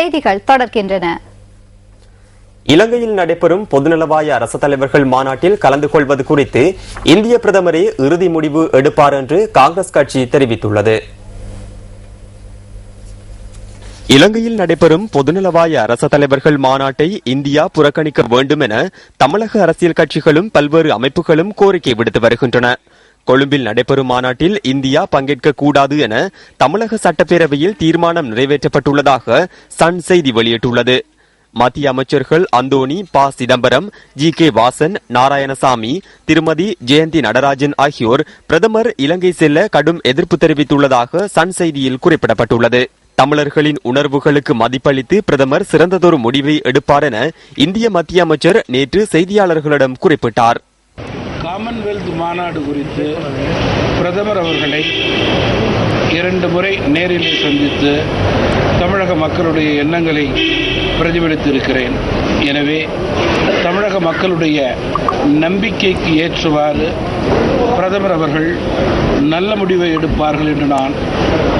செய்திகள் தொடர்கின்றன. இலங்கையில் நடைபெறும் பொதுநலவாய அரசு தலைவர்கள் மாநாட்டில் கலந்து கொள்வது குறித்து இந்திய பிரதமரே இறுதி முடிவு எடுப்பார் என்று காங்கிரஸ் கட்சி தெரிவித்துள்ளது. இலங்கையில் நடைபெறும் பொதுநலவாய அரச தலைவர்கள் மாநாட்டை இந்தியா புறக்கணிக்க வேண்டும் என தமிழக அரசியல் கட்சிகளும் பல்வேறு அமைப்புகளும் கோரிக்கை விடுத்து வருகின்றன. கொழும்பில் நடைபெறும் மாநாட்டில் இந்தியா பங்கேற்க கூடாது என தமிழக சட்டப்பேரவையில் தீர்மானம் நிறைவேற்றப்பட்டுள்ளதாக சன் செய்தி வெளியிட்டுள்ளது. மத்திய அமைச்சர்கள் அந்தோணி ப. சிதம்பரம் ஜி. கே. வாசன் நாராயணசாமி திருமதி ஜெயந்தி நடராஜன் ஆகியோர் பிரதமர் இலங்கை செல்ல கடும் எதிர்ப்பு தெரிவித்துள்ளதாக சன் செய்தியில் குறிப்பிடப்பட்டுள்ளது. தமிழர்களின் உணர்வுகளுக்கு மதிப்பளித்து பிரதமர் சிறந்ததொரு முடிவை எடுப்பார் என இந்திய மத்திய அமைச்சர் நேற்று செய்தியாளர்களிடம் குறிப்பிட்டார். காமன்வெல்த் மாநாடு குறித்து பிரதமர் அவர்களை இரண்டு முறை நேரிலே சந்தித்து தமிழக மக்களுடைய எண்ணங்களை பிரதிபலித்திருக்கிறேன். எனவே தமிழக மக்களுடைய நம்பிக்கைக்கு ஏற்றுவாறு பிரதமர் அவர்கள் நல்ல முடிவை எடுப்பார்கள் என்று நான்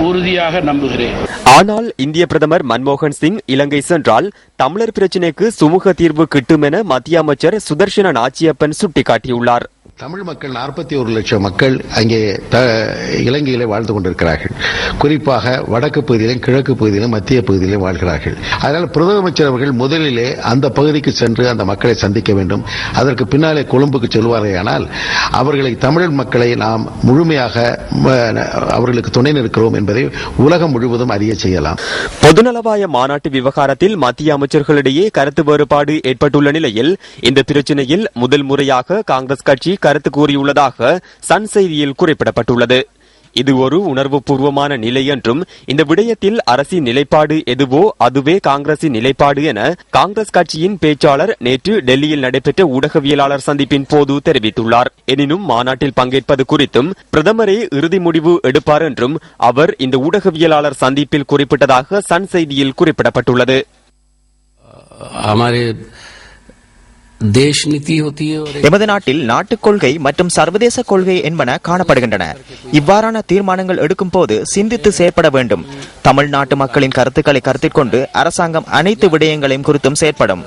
உறுதியாக நம்புகிறேன். ஆனால் இந்திய பிரதமர் மன்மோகன் சிங் இலங்கை சென்றால் தமிழர் பிரச்சினைக்கு சுமூக தீர்வு கிட்டும் என மத்திய அமைச்சர் சுதர்சன நாச்சியப்பன் சுட்டிக்காட்டியுள்ளார். தமிழ் மக்கள் நாற்பத்தி ஒரு லட்சம் மக்கள் அங்கே த- இலங்கையிலே வாழ்ந்து கொண்டிருக்கிறார்கள். குறிப்பாக வடக்கு பகுதியிலும் கிழக்கு பகுதியிலும் மத்திய பகுதியிலும் வாழ்கிறார்கள். அதனால் பிரதமர் அவர்கள் முதலிலே அந்த பகுதிக்கு சென்று அந்த மக்களை சந்திக்க வேண்டும். அதற்கு பின்னாலே கொழும்புக்கு செல்வார்களானால் அவர்களை தமிழ் மக்களை நாம் முழுமையாக அவர்களுக்கு துணை நிற்கிறோம் என்பதை உலகம் முழுவதும் அறிய செய்யலாம். பொதுநலவாய மாநாட்டு விவகாரத்தில் மத்திய அமைச்சர்களிடையே கருத்து வேறுபாடு ஏற்பட்டுள்ள நிலையில் இந்த பிரச்சனையில் முதல் முறையாக காங்கிரஸ் கட்சி கருத்து கூறியுள்ளதாக சன் செய்தியில் குறிப்பிடப்பட்டுள்ளது. இது ஒரு உணர்வுபூர்வமான நிலை என்றும் இந்த விடயத்தில் அரசின் நிலைப்பாடு எதுவோ அதுவே காங்கிரசின் நிலைப்பாடு என காங்கிரஸ் கட்சியின் பேச்சாளர் நேற்று டெல்லியில் நடைபெற்ற ஊடகவியலாளர் சந்திப்பின் போது தெரிவித்துள்ளார். எனினும் மாநாட்டில் பங்கேற்பது குறித்தும் பிரதமரே இறுதி முடிவு எடுப்பார் என்றும் அவர் இந்த ஊடகவியலாளர் சந்திப்பில் குறிப்பிட்டதாக சன் செய்தியில் குறிப்பிடப்பட்டுள்ளது. எமது நாட்டில் நாட்டுக் கொள்கை மற்றும் சர்வதேச கொள்கை என்பன காணப்படுகின்றன. இவ்வாறான தீர்மானங்கள் எடுக்கும் போது சிந்தித்து செயற்பட வேண்டும். தமிழ்நாட்டு மக்களின் கருத்துக்களை கருத்தில் கொண்டு அரசாங்கம் அனைத்து விடயங்களையும் குறித்தும் செயற்படும்.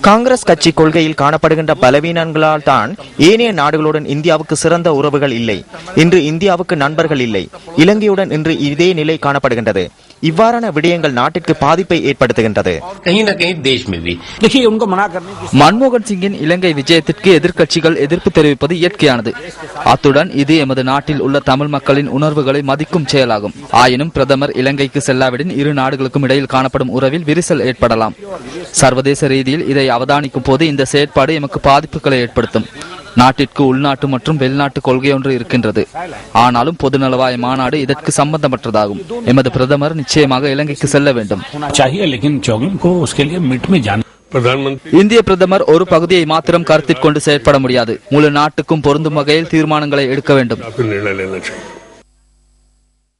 காங்கிரஸ் கட்சி கொள்கையில் காணப்படுகின்ற பலவீனங்களால் தான் ஏனைய நாடுகளுடன் இந்தியாவுக்கு சிறந்த உறவுகள் இல்லை. இன்று இந்தியாவுக்கு நண்பர்கள் இல்லை. இலங்கையுடன் இன்று இதே நிலை காணப்படுகின்றது. இவ்வாறான விடயங்கள் நாட்டிற்கு பாதிப்பை ஏற்படுத்துகின்றது. மன்மோகன் சிங்கின் இலங்கை விஜயத்திற்கு எதிர்கட்சிகள் எதிர்ப்பு தெரிவிப்பது இயற்கையானது. அத்துடன் இது எமது நாட்டில் உள்ள தமிழ் மக்களின் உணர்வுகளை மதிக்கும் செயலாகும். ஆயினும் பிரதமர் இலங்கைக்கு செல்லாவிடன் இரு நாடுகளுக்கும் இடையில் காணப்படும் உறவில் விரிசல் ஏற்படும் ஏற்படலாம். சர்வதேச ரீதியில் இதை அவதானிக்கும் போது இந்த செயற்பாடு எமக்கு பாதிப்புகளை ஏற்படுத்தும். நாட்டிற்கு உள்நாட்டு மற்றும் வெளிநாட்டு கொள்கை ஒன்று இருக்கின்றது. ஆனாலும் பொதுநலவாய மாநாடு இதற்கு சம்பந்தமற்றதாகும். எமது பிரதமர் நிச்சயமாக இலங்கைக்கு செல்ல வேண்டும். இந்திய பிரதமர் ஒரு பகுதியை மாத்திரம் கருத்தில் கொண்டு செயற்பட முடியாது. முழு நாட்டுக்கும் பொருந்தும் வகையில் தீர்மானங்களை எடுக்க வேண்டும்.